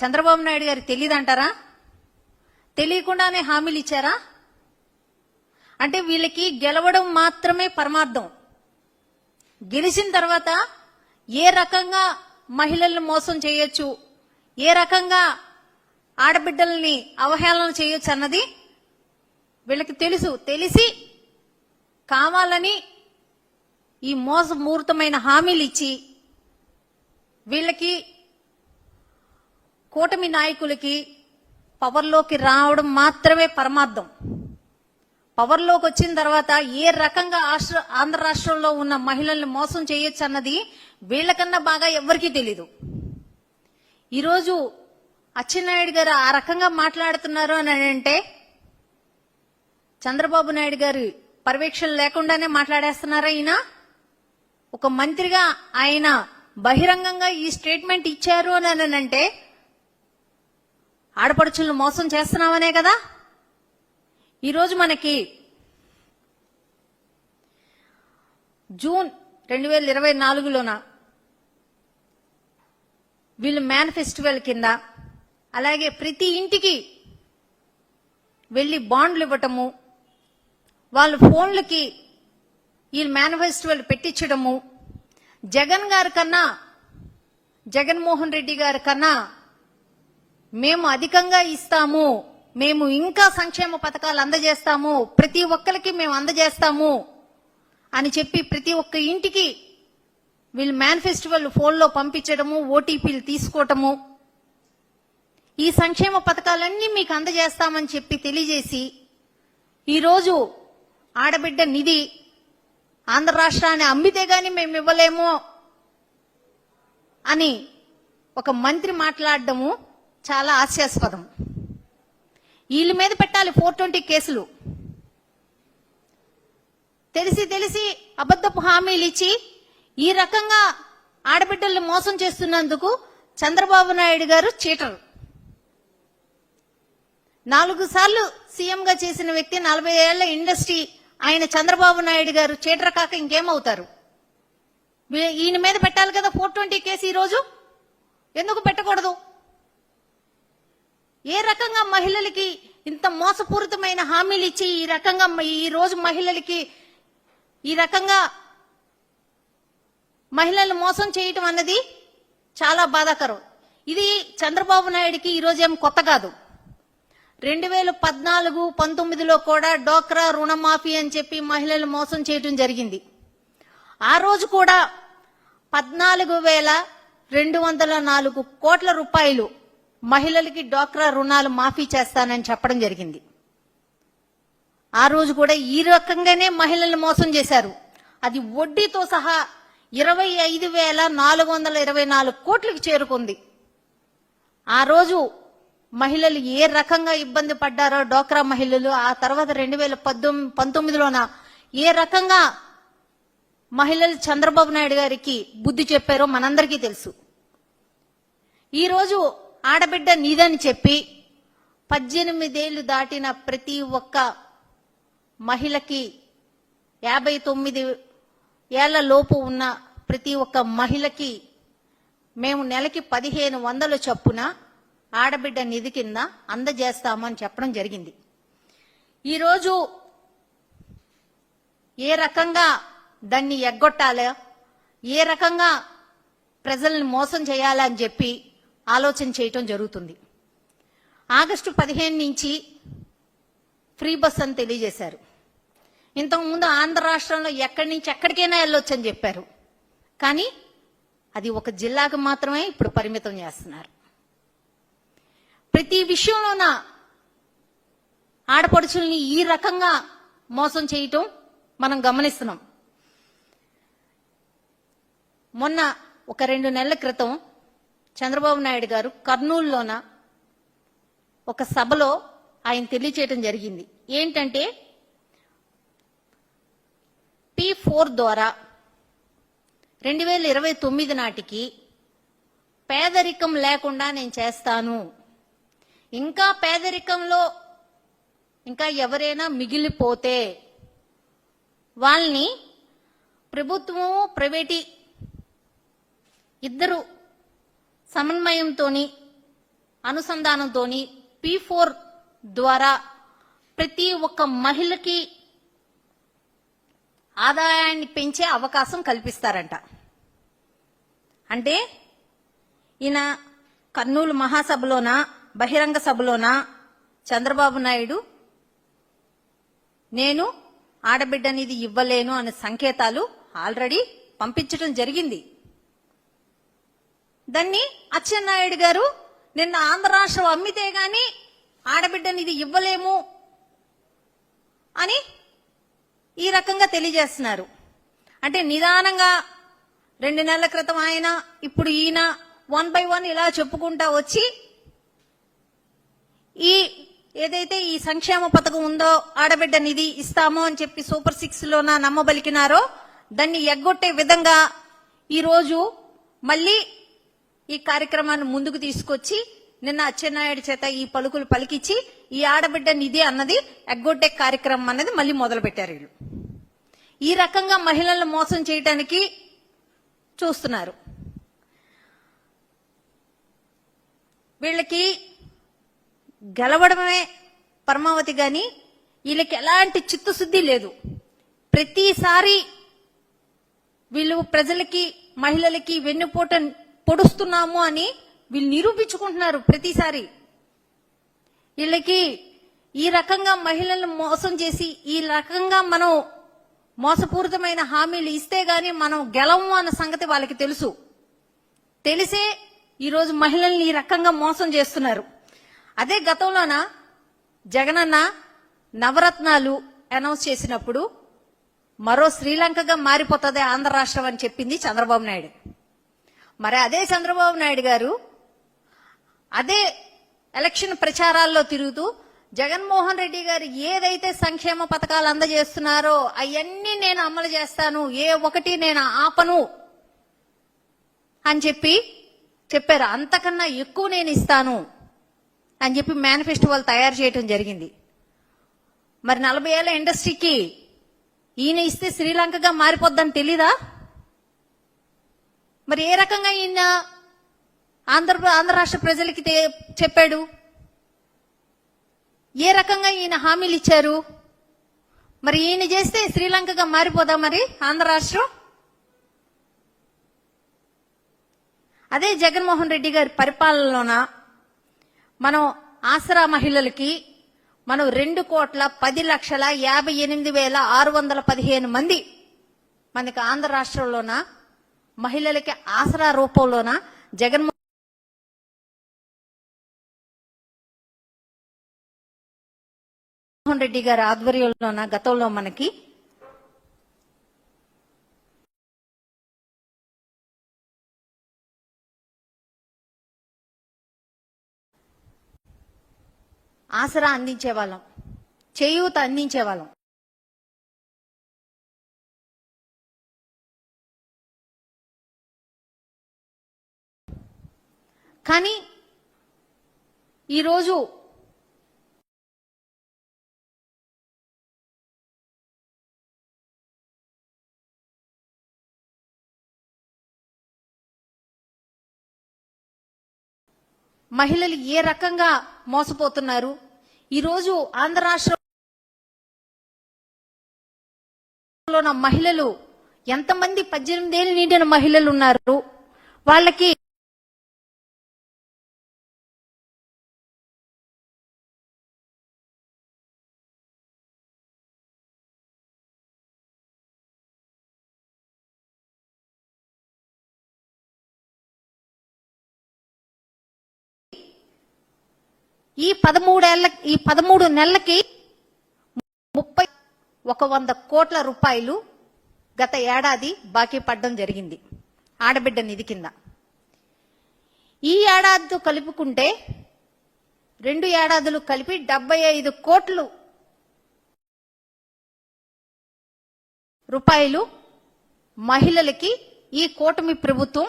చంద్రబాబు నాయుడు గారికి తెలియదంటారా? తెలియకుండానే హామీలు ఇచ్చారా? అంటే వీళ్ళకి గెలవడం మాత్రమే పరమార్థం. గెలిచిన తర్వాత ఏ రకంగా మహిళల్ని మోసం చేయొచ్చు? ఏ రకంగా ఆడబిడ్డల్ని అవహేళన చేయొచ్చు అన్నది వీళ్ళకి తెలుసు. తెలిసి కావాలని ఈ మోసమూర్తమైన హామీలు ఇచ్చి వీళ్ళకి కూటమి నాయకులకి పవర్లోకి రావడం మాత్రమే పరమార్థం. పవర్లోకి వచ్చిన తర్వాత ఏ రకంగా ఆశ్ర ఆంధ్ర రాష్ట్రంలో ఉన్న మహిళల్ని మోసం చేయొచ్చు అన్నది వీళ్ళకన్నా బాగా ఎవ్వరికీ తెలీదు. ఈరోజు అచ్చెన్నాయుడు గారు ఆ రకంగా మాట్లాడుతున్నారు అని అంటే చంద్రబాబు నాయుడు గారు పర్యవేక్షణ లేకుండానే మాట్లాడేస్తున్నారా ఈయన? ఒక మంత్రిగా ఆయన బహిరంగంగా ఈ స్టేట్మెంట్ ఇచ్చారు అని అంటే ఆడపడుచులను మోసం చేస్తున్నామనే కదా? ఈరోజు మనకి జూన్ రెండు వేల ఇరవై నాలుగులోన వీళ్ళు మ్యాన్ ఫెస్టివల్ కింద అలాగే ప్రతి ఇంటికి వెళ్ళి బాండ్లు ఇవ్వటము వాళ్ళ ఫోన్లకి ఈ మేనిఫెస్టివల్ పెట్టించడము జగన్ గారి కన్నా జగన్మోహన్ రెడ్డి గారి కన్నా మేము అధికంగా ఇస్తాము. మేము ఇంకా సంక్షేమ పథకాలు అందజేస్తాము. ప్రతి ఒక్కరికి మేము అందజేస్తాము అని చెప్పి ప్రతి ఒక్క ఇంటికి వీళ్ళు మేనిఫెస్టివల్ ఫోన్లో పంపించడము ఓటీపీలు తీసుకోవటము. ఈ సంక్షేమ పథకాలన్నీ మీకు అందజేస్తామని చెప్పి తెలియజేసి ఈరోజు ఆడబిడ్డ నిధి ఆంధ్ర రాష్ట్రాన్ని అమ్మితే గాని మేము ఇవ్వలేము అని ఒక మంత్రి మాట్లాడడము చాలా హాస్యాస్పదం. వీళ్ళ మీద పెట్టాలి ఫోర్ ట్వంటీ కేసులు. తెలిసి తెలిసి అబద్ధపు హామీలు ఇచ్చి ఈ రకంగా ఆడబిడ్డల్ని మోసం చేస్తున్నందుకు చంద్రబాబు నాయుడు గారు చీటరు నాలుగు సార్లు సీఎంగా చేసిన వ్యక్తి నలభై ఏళ్ళ ఇండస్ట్రీ ఆయన చంద్రబాబు నాయుడు గారు చీటర్ కాక ఇంకేమవుతారు? ఈయన మీద పెట్టాలి కదా ఫోర్ ట్వంటీ కేసు ఈ రోజు ఎందుకు పెట్టకూడదు? ఏ రకంగా మహిళలకి ఇంత మోసపూరితమైన హామీలు ఇచ్చి ఈ రకంగా ఈ రోజు మహిళలకి ఈ రకంగా మహిళలు మోసం చేయటం అన్నది చాలా బాధాకరం. ఇది చంద్రబాబు నాయుడికి ఈ ఏం కొత్త కాదు. రెండు వేల పద్నాలుగు పంతొమ్మిదిలో కూడా డోక్రా రుణమాఫీ అని చెప్పి మహిళలు మోసం చేయటం జరిగింది. ఆ రోజు కూడా పద్నాలుగు వేల రెండు వందల నాలుగు కోట్ల రూపాయలు మహిళలకి డోక్రా రుణాలు మాఫీ చేస్తానని చెప్పడం జరిగింది. ఆ రోజు కూడా ఈ రకంగానే మహిళలు మోసం చేశారు. అది వడ్డీతో సహా ఇరవై ఐదు వేల నాలుగు వందల ఇరవై నాలుగు కోట్లకు చేరుకుంది. ఆ రోజు మహిళలు ఏ రకంగా ఇబ్బంది పడ్డారో డోక్రా మహిళలు ఆ తర్వాత రెండు వేల పద్దొమ్మిది పంతొమ్మిదిలోన ఏ రకంగా మహిళలు చంద్రబాబు నాయుడు గారికి బుద్ధి చెప్పారో మనందరికీ తెలుసు. ఈరోజు ఆడబిడ్డ నీదని చెప్పి పద్దెనిమిదేళ్ళు దాటిన ప్రతి ఒక్క మహిళకి యాభై తొమ్మిది ఏళ్ళ లోపు ఉన్న ప్రతి ఒక్క మహిళకి మేము నెలకి పదిహేను వందల చొప్పున ఆడబిడ్డ నిధి కింద అందజేస్తామని చెప్పడం జరిగింది. ఈరోజు ఏ రకంగా దాన్ని ఎగ్గొట్టాలో? ఏ రకంగా ప్రజల్ని మోసం చేయాలని చెప్పి ఆలోచన చేయటం జరుగుతుంది. ఆగస్టు పదిహేను నుంచి ఫ్రీ బస్ అని తెలియజేశారు. ఇంతకుముందు ఆంధ్ర రాష్ట్రంలో ఎక్కడి నుంచి ఎక్కడికైనా వెళ్ళొచ్చని చెప్పారు. కానీ అది ఒక జిల్లాకు మాత్రమే ఇప్పుడు పరిమితం చేస్తున్నారు. ప్రతి విషయంలోన ఆడపడుచుల్ని ఈ రకంగా మోసం చేయటం మనం గమనిస్తున్నాం. మొన్న ఒక రెండు నెలల క్రితం చంద్రబాబు నాయుడు గారు కర్నూలులోన ఒక సభలో ఆయన తెలియచేయటం జరిగింది. ఏంటంటే పి ఫోర్ ద్వారా రెండు వేల ఇరవై తొమ్మిది నాటికి పేదరికం లేకుండా నేను చేస్తాను. ఇంకా పేదరికంలో ఇంకా ఎవరైనా మిగిలిపోతే వాళ్ళని ప్రభుత్వము ప్రైవేటీ ఇద్దరు సమన్వయంతోని అనుసంధానంతోని పి ఫోర్ ద్వారా ప్రతి ఒక్క మహిళకి ఆదాయాన్ని పెంచే అవకాశం కల్పిస్తారంట. అంటే ఈయన కర్నూలు మహాసభలోన బహిరంగ సభలోన చంద్రబాబు నాయుడు నేను ఆడబిడ్డనిది ఇవ్వలేను అనే సంకేతాలు ఆల్రెడీ పంపించడం జరిగింది. దాన్ని అచ్చెన్నాయుడు గారు నిన్న ఆంధ్ర రాష్ట్రం అమ్మితే గాని ఆడబిడ్డనిది ఇవ్వలేము అని ఈ రకంగా తెలియజేస్తున్నారు. అంటే నిదానంగా రెండు నెలల క్రితం ఆయన ఇప్పుడు ఈయన వన్ బై వన్ ఇలా చెప్పుకుంటా వచ్చి ఈ ఏదైతే ఈ సంక్షేమ పథకం ఉందో ఆడబిడ్డ నిధి ఇస్తామో అని చెప్పి సూపర్ సిక్స్ లోన నమ్మబలికినారో దాన్ని ఎగ్గొట్టే విధంగా ఈరోజు మళ్ళీ ఈ కార్యక్రమాన్ని ముందుకు తీసుకొచ్చి నిన్న అచ్చెన్నాయుడు చేత ఈ పలుకులు పలికిచ్చి ఈ ఆడబిడ్డ నిధి అన్నది ఎగ్గొట్టే కార్యక్రమం అన్నది మళ్ళీ మొదలు పెట్టారు వీళ్ళు. ఈ రకంగా మహిళలను మోసం చేయడానికి చూస్తున్నారు. వీళ్ళకి గెలవడమే పరమావతి గాని వీళ్ళకి ఎలాంటి చిత్తశుద్ధి లేదు. ప్రతిసారి వీళ్ళు ప్రజలకి మహిళలకి వెన్నుపోట పొడుస్తున్నాము అని వీళ్ళు నిరూపించుకుంటున్నారు ప్రతిసారి. వీళ్ళకి ఈ రకంగా మహిళలను మోసం చేసి ఈ రకంగా మనం మోసపూరితమైన హామీలు ఇస్తే గాని మనం గెలము అన్న సంగతి వాళ్ళకి తెలుసు. తెలిసే ఈరోజు మహిళల్ని ఈ రకంగా మోసం చేస్తున్నారు. అదే గతంలోన జగనన్న నవరత్నాలు అనౌన్స్ చేసినప్పుడు మరో శ్రీలంకగా మారిపోతుంది ఆంధ్ర రాష్ట్రం అని చెప్పింది చంద్రబాబు నాయుడు. మరి అదే చంద్రబాబు నాయుడు గారు అదే ఎలక్షన్ ప్రచారాల్లో తిరుగుతూ జగన్మోహన్ రెడ్డి గారు ఏదైతే సంక్షేమ పథకాలు అందజేస్తున్నారో అవన్నీ నేను అమలు చేస్తాను ఏ ఒకటి నేను ఆపను అని చెప్పి చెప్పారు. అంతకన్నా ఎక్కువ నేను ఇస్తాను అని చెప్పి మేనిఫెస్టో వాళ్ళు తయారు చేయటం జరిగింది. మరి నలభై ఏళ్ళ ఇండస్ట్రీకి ఈయన ఇస్తే శ్రీలంకగా మారిపోద్దని తెలీదా? మరి ఏ రకంగా ఈయన ఆంధ్ర ఆంధ్ర రాష్ట్ర ప్రజలకి చెప్పాడు? ఏ రకంగా ఈయన హామీలు ఇచ్చారు? మరి ఈయన చేస్తే శ్రీలంకగా మారిపోదా మరి ఆంధ్ర రాష్ట్రం? అదే జగన్మోహన్ రెడ్డి గారి పరిపాలనలోన మనం ఆసరా మహిళలకి మనం రెండు కోట్ల పది లక్షల యాభై ఎనిమిది వేల ఆరు వందల పదిహేను మంది మనకి ఆంధ్ర రాష్ట్రంలోన? మహిళలకి ఆసరా రూపంలోన? జగన్మోహన్ జగన్మోహన్ రెడ్డి గారి ఆధ్వర్యంలోన? గతంలో మనకి ఆసరా అందించే వాళ్ళం చేయూత అందించే కానీ ఈరోజు మహిళలు ఏ రకంగా మోసపోతున్నారు? ఈరోజు ఆంధ్ర రాష్ట్రంలో మహిళలు ఎంతమంది పద్దెనిమిదేళ్ళు నిండిన మహిళలు ఉన్నారు? వాళ్ళకి ఈ పదమూడేళ్ళ ఈ పదమూడు నెలలకి ముప్పై ఒక వంద కోట్ల రూపాయలు గత ఏడాది బాకీ పడడం జరిగింది ఆడబిడ్డ నిధి కింద. ఈ ఏడాదితో కలుపుకుంటే రెండు ఏడాదులు కలిపి డెబ్బై ఐదు కోట్లు రూపాయలు మహిళలకి ఈ కూటమి ప్రభుత్వం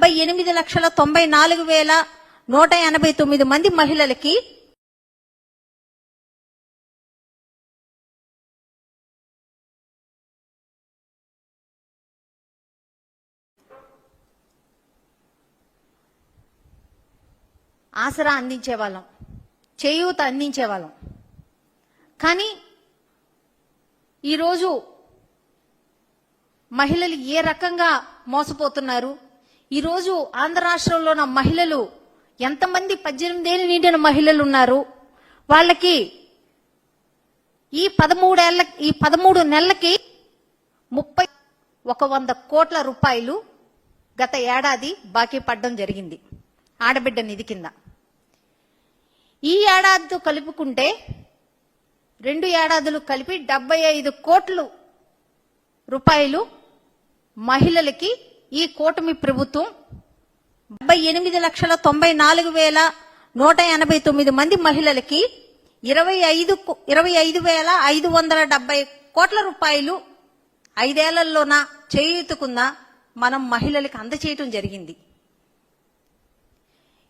డెబ్బై ఎనిమిది లక్షల తొంభై నాలుగు వేల నూట ఎనభై తొమ్మిది మంది మహిళలకి ఆసరా అందించేవాళ్ళం చేయూత అందించేవాళ్ళం. కానీ ఈరోజు మహిళలు ఏ రకంగా మోసపోతున్నారు? ఈరోజు ఆంధ్ర రాష్ట్రంలో ఉన్న మహిళలు ఎంతమంది పద్దెనిమిదేళ్ళు నిండిన మహిళలు ఉన్నారు? వాళ్ళకి ఈ పదమూడేళ్ళ ఈ పదమూడు నెలలకి ముప్పై ఒక వంద కోట్ల రూపాయలు గత ఏడాది బాకీ పడడం జరిగింది ఆడబిడ్డ నిధి కింద. ఈ ఏడాదితో కలుపుకుంటే రెండు ఏడాదులు కలిపి డెబ్బై ఐదు కోట్లు రూపాయలు మహిళలకి ఈ కూటమి ప్రభుత్వం డెబ్బై ఎనిమిది లక్షల తొంభై నాలుగు వేల నూట ఎనభై తొమ్మిది మంది మహిళలకి ఇరవై ఐదు కు- ఇరవై ఐదు వేల ఐదు వందల డెబ్బై కోట్ల రూపాయలు ఐదేళ్ళలోన చేయూతుకున్న మనం మహిళలకు అందచేయటం జరిగింది.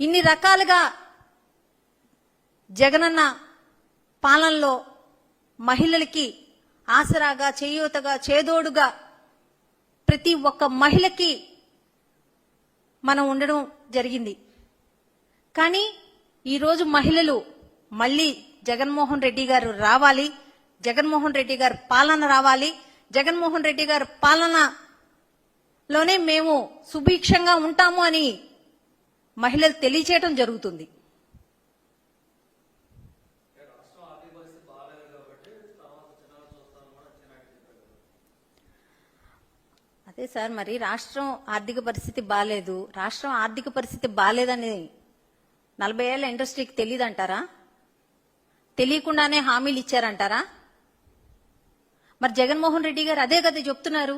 ఇన్ని రకాలుగా జగనన్న పాలనలో మహిళలకి ఆసరాగా చేయూతగా చేదోడుగా ప్రతి ఒక్క మహిళకి మనం ఉండడం జరిగింది. కానీ ఈరోజు మహిళలు మళ్ళీ జగన్మోహన్ రెడ్డి గారు రావాలి జగన్మోహన్ రెడ్డి గారు పాలన రావాలి జగన్మోహన్ రెడ్డి గారి పాలనలోనే మేము సుభిక్షంగా ఉంటాము అని మహిళలు తెలియచేయటం జరుగుతుంది. అదే సార్ మరి రాష్ట్రం ఆర్థిక పరిస్థితి బాగాలేదు రాష్ట్రం ఆర్థిక పరిస్థితి బాగాలేదని నలభై ఏళ్ళ ఇండస్ట్రీకి తెలియదంటారా తెలియకుండానే హామీలు ఇచ్చారంటారా? మరి జగన్మోహన్ రెడ్డి గారు అదే కదా చెప్తున్నారు.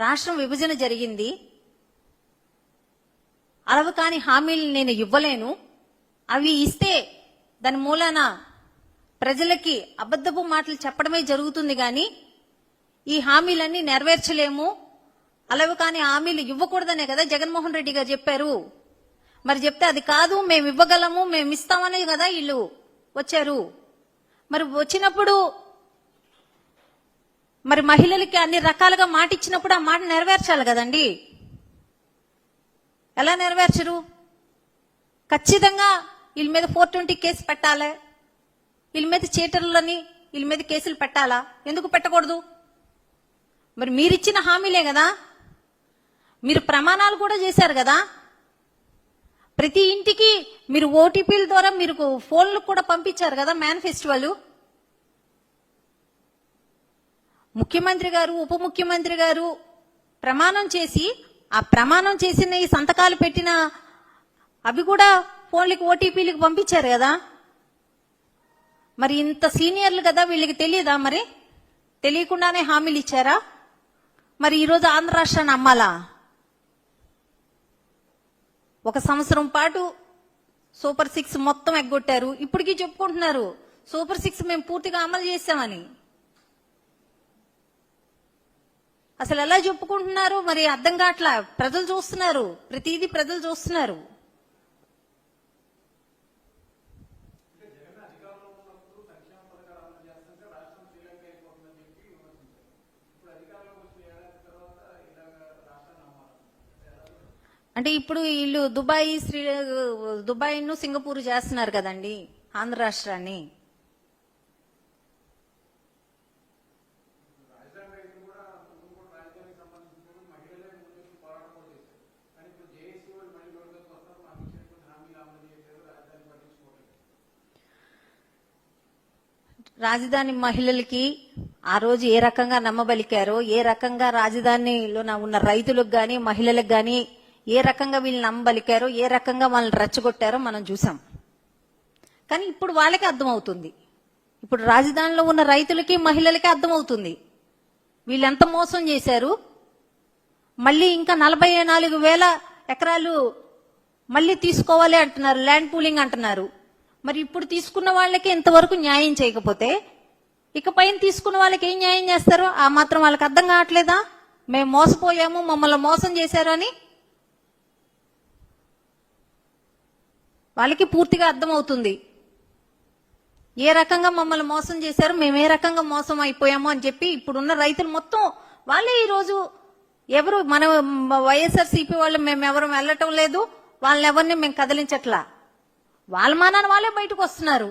రాష్ట్రం విభజన జరిగింది. అలవ కాని హామీలు నేను ఇవ్వలేను. అవి ఇస్తే దాని మూలాన ప్రజలకి అబద్ధపు మాటలు చెప్పడమే జరుగుతుంది కానీ ఈ హామీలన్నీ నెరవేర్చలేము. అలవి కాని హామీలు ఇవ్వకూడదనే కదా జగన్మోహన్ రెడ్డి గారు చెప్పారు. మరి చెప్తే అది కాదు మేము ఇవ్వగలము మేము ఇస్తామనే కదా వీళ్ళు వచ్చారు. మరి వచ్చినప్పుడు మరి మహిళలకి అన్ని రకాలుగా మాట ఇచ్చినప్పుడు ఆ మాట నెరవేర్చాలి కదండి. ఎలా నెరవేర్చరు? ఖచ్చితంగా వీళ్ళ మీద ఫోర్ ట్వంటీ కేసు పెట్టాలి? వీళ్ళ మీద చీటర్లని వీళ్ళ మీద కేసులు పెట్టాలా? ఎందుకు పెట్టకూడదు? మరి మీరిచ్చిన హామీలే కదా. మీరు ప్రమాణాలు కూడా చేశారు కదా? ప్రతి ఇంటికి మీరు ఓటీపీల ద్వారా మీరు ఫోన్లు కూడా పంపించారు కదా మేనిఫెస్టివల్ ముఖ్యమంత్రి గారు ఉప ముఖ్యమంత్రి గారు ప్రమాణం చేసి ఆ ప్రమాణం చేసిన ఈ సంతకాలు పెట్టిన అవి కూడా ఫోన్లకి ఓటీపీలకు పంపించారు కదా? మరి ఇంత సీనియర్లు కదా వీళ్ళకి తెలియదా మరి? తెలియకుండానే హామీలు ఇచ్చారా? మరి ఈరోజు ఆంధ్ర రాష్ట్రాన్ని అమ్మాలా ఒక సంవత్సరం పాటు సూపర్ సిక్స్ మొత్తం ఎగ్గొట్టారు. ఇప్పటికీ చెప్పుకుంటున్నారు సూపర్ సిక్స్ మేము పూర్తిగా అమలు చేశామని. అసలు ఎలా చెప్పుకుంటున్నారు? మరి అర్థం కావట్లా? ప్రజలు చూస్తున్నారు. ప్రతిదీ ప్రజలు చూస్తున్నారు. అంటే ఇప్పుడు వీళ్ళు దుబాయ్ శ్రీ దుబాయ్ను సింగపూర్ చేస్తున్నారు కదండి ఆంధ్ర రాష్ట్రాన్ని. రాజధాని మహిళలకి ఆ రోజు ఏ రకంగా నమ్మబలికారో ఏ రకంగా రాజధానిలో ఉన్న రైతులకు గాని మహిళలకు గాని ఏ రకంగా వీళ్ళు నమ్మబలికారో ఏ రకంగా వాళ్ళని రెచ్చగొట్టారో మనం చూసాం. కానీ ఇప్పుడు వాళ్ళకి అర్థమవుతుంది. ఇప్పుడు రాజధానిలో ఉన్న రైతులకి మహిళలకి అర్థమవుతుంది. వీళ్ళు ఎంత మోసం చేశారు? మళ్ళీ ఇంకా నలభై నాలుగు వేల ఎకరాలు మళ్ళీ తీసుకోవాలి అంటున్నారు ల్యాండ్ పూలింగ్ అంటున్నారు. మరి ఇప్పుడు తీసుకున్న వాళ్ళకి ఇంతవరకు న్యాయం చేయకపోతే ఇక పైన తీసుకున్న వాళ్ళకి ఏం న్యాయం చేస్తారు? ఆ మాత్రం వాళ్ళకి అర్థం కావట్లేదా? మేము మోసపోయాము మమ్మల్ని మోసం చేశారు అని వాళ్ళకి పూర్తిగా అర్థమవుతుంది. ఏ రకంగా మమ్మల్ని మోసం చేశారు మేము ఏ రకంగా మోసం అయిపోయాము అని చెప్పి ఇప్పుడున్న రైతులు మొత్తం వాళ్ళే ఈరోజు ఎవరు మన వైఎస్ఆర్ సిపి వాళ్ళు మేము ఎవరు వెళ్ళటం లేదు వాళ్ళని ఎవరిని మేము కదిలించట్లా. వాళ్ళ మానాన్ని వాళ్ళే బయటకు వస్తున్నారు.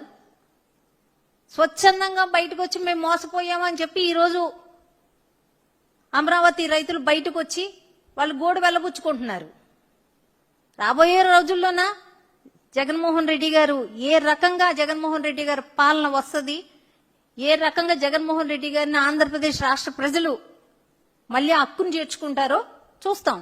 స్వచ్ఛందంగా బయటకు వచ్చి మేము మోసపోయామని చెప్పి ఈరోజు అమరావతి రైతులు బయటకు వచ్చి వాళ్ళు గోడు వెళ్ళబుచ్చుకుంటున్నారు. రాబోయే రోజుల్లోనా జగన్మోహన్ రెడ్డి గారు ఏ రకంగా జగన్మోహన్ రెడ్డి గారి పాలన వస్తుంది? ఏ రకంగా జగన్మోహన్ రెడ్డి గారిని ఆంధ్రప్రదేశ్ రాష్ట్ర ప్రజలు మళ్ళీ హక్కును చేర్చుకుంటారో చూస్తాం.